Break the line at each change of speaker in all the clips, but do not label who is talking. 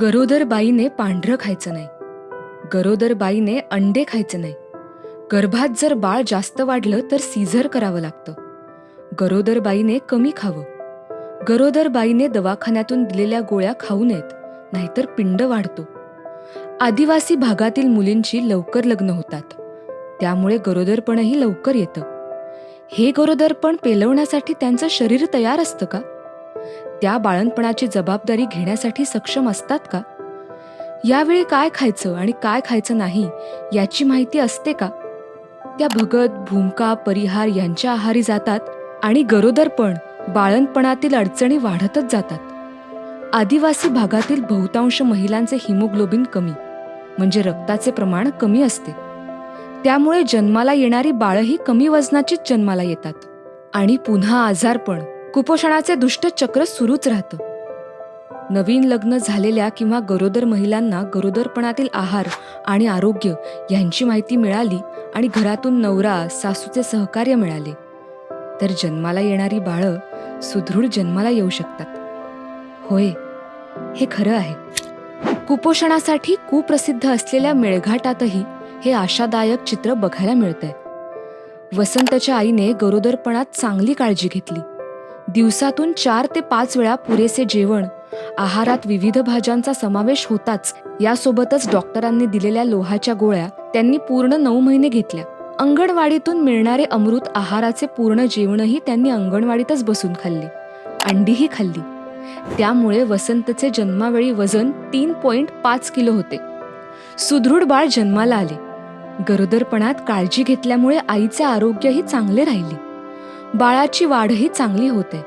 गरोदर बाईने पांढरं खायचं नाही. गरोदर बाईने अंडे खायचं नाही. गर्भात जर बाळ जास्त वाढलं तर सीझर करावं लागतं. गरोदर बाईने कमी खावं. गरोदर बाईने दवाखान्यातून दिलेल्या गोळ्या खाऊ नयेत नाहीतर पिंड वाढतो. आदिवासी भागातील मुलींची लवकर लग्न होतात. त्यामुळे गरोदरपणही लवकर येतं. हे गरोदरपण पेलवण्यासाठी त्यांचं शरीर तयार असतं का? त्या बाळणपणाची जबाबदारी घेण्यासाठी सक्षम असतात का? यावेळी काय खायचं आणि काय खायचं नाही याची माहिती असते का? त्या भगत भूमका परिहार यांच्या आहारी जातात आणि गरोदरपण बाळणपणातील अडचणी वाढतच जातात. आदिवासी भागातील बहुतांश महिलांचे हिमोग्लोबिन कमी म्हणजे रक्ताचे प्रमाण कमी असते. त्यामुळे जन्माला येणारी बाळही कमी वजनाचीच जन्माला येतात. आणि पुन्हा आजारपण कुपोषणाचे दुष्ट चक्र सुरूच राहतं. नवीन लग्न झालेल्या किंवा गरोदर महिलांना गरोदरपणातील आहार आणि आरोग्य यांची माहिती मिळाली आणि घरातून नवरा सासूचे सहकार्य मिळाले. तर जन्माला येणारी बाळं सुदृढ जन्माला येऊ शकतात. होय हे खरं आहे. कुपोषणासाठी कुप्रसिद्ध असलेल्या मेळघाटातही हे आशादायक चित्र बघायला मिळतंय. वसंतच्या आईने गरोदरपणात चांगली काळजी घेतली. दिवसातून चार ते पाच वेळा पुरेसे जेवण आहारात विविध भाज्यांचा समावेश होताच. यासोबतच डॉक्टरांनी दिलेल्या लोहाच्या गोळ्या त्यांनी पूर्ण नऊ महिने घेतल्या. अंगणवाडीतून मिळणारे अमृत आहाराचे पूर्ण जेवणही त्यांनी अंगणवाडीतच बसून खाल्ले. अंडीही खाल्ली. त्यामुळे वसंतचे जन्मावेळी वजन तीन पॉइंट पाच किलो होते. सुदृढ बाळ जन्माला आले. गरोदरपणात काळजी घेतल्यामुळे आईचे आरोग्यही चांगले राहिले. बाळाची वाढही चांगली होते.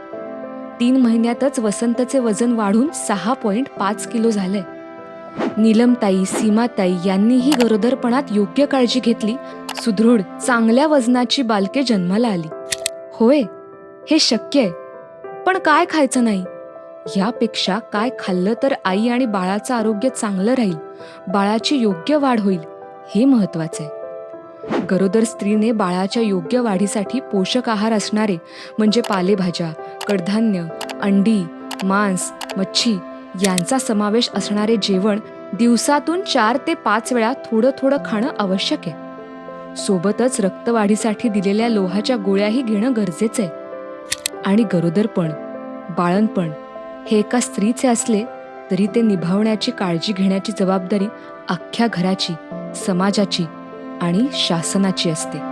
तीन महिन्यातच वसंतचे वजन वाढून सहा पॉईंट पाच किलो झाले. नीलमताई सीमाताई यांनीही गरोदरपणात योग्य काळजी घेतली. सुदृढ चांगल्या वजनाची बालके जन्माला आली. होय हे शक्य आहे. पण काय खायचं नाही? यापेक्षा काय खाल्लं तर आई आणि बाळाचं आरोग्य चांगलं राहील? बाळाची योग्य वाढ होईल हे महत्वाचं आहे. गरोदर स्त्रीने बाळाच्या योग्य वाढीसाठी पोषक आहार असणारे म्हणजे पालेभाज्या कडधान्य अंडी मांस मच्छी यांचा समावेश असणारे जेवण दिवसातून चार ते पाच वेळा थोडं थोडं खाणं आवश्यक आहे. सोबतच रक्तवाढीसाठी दिलेल्या लोहाच्या गोळ्याही घेणं गरजेचं आहे. आणि गरोदरपण बाळणपण हे एका स्त्रीचे असले तरी ते निभावण्याची काळजी घेण्याची जबाबदारी अख्ख्या घराची समाजाची आणि शासनाची असते.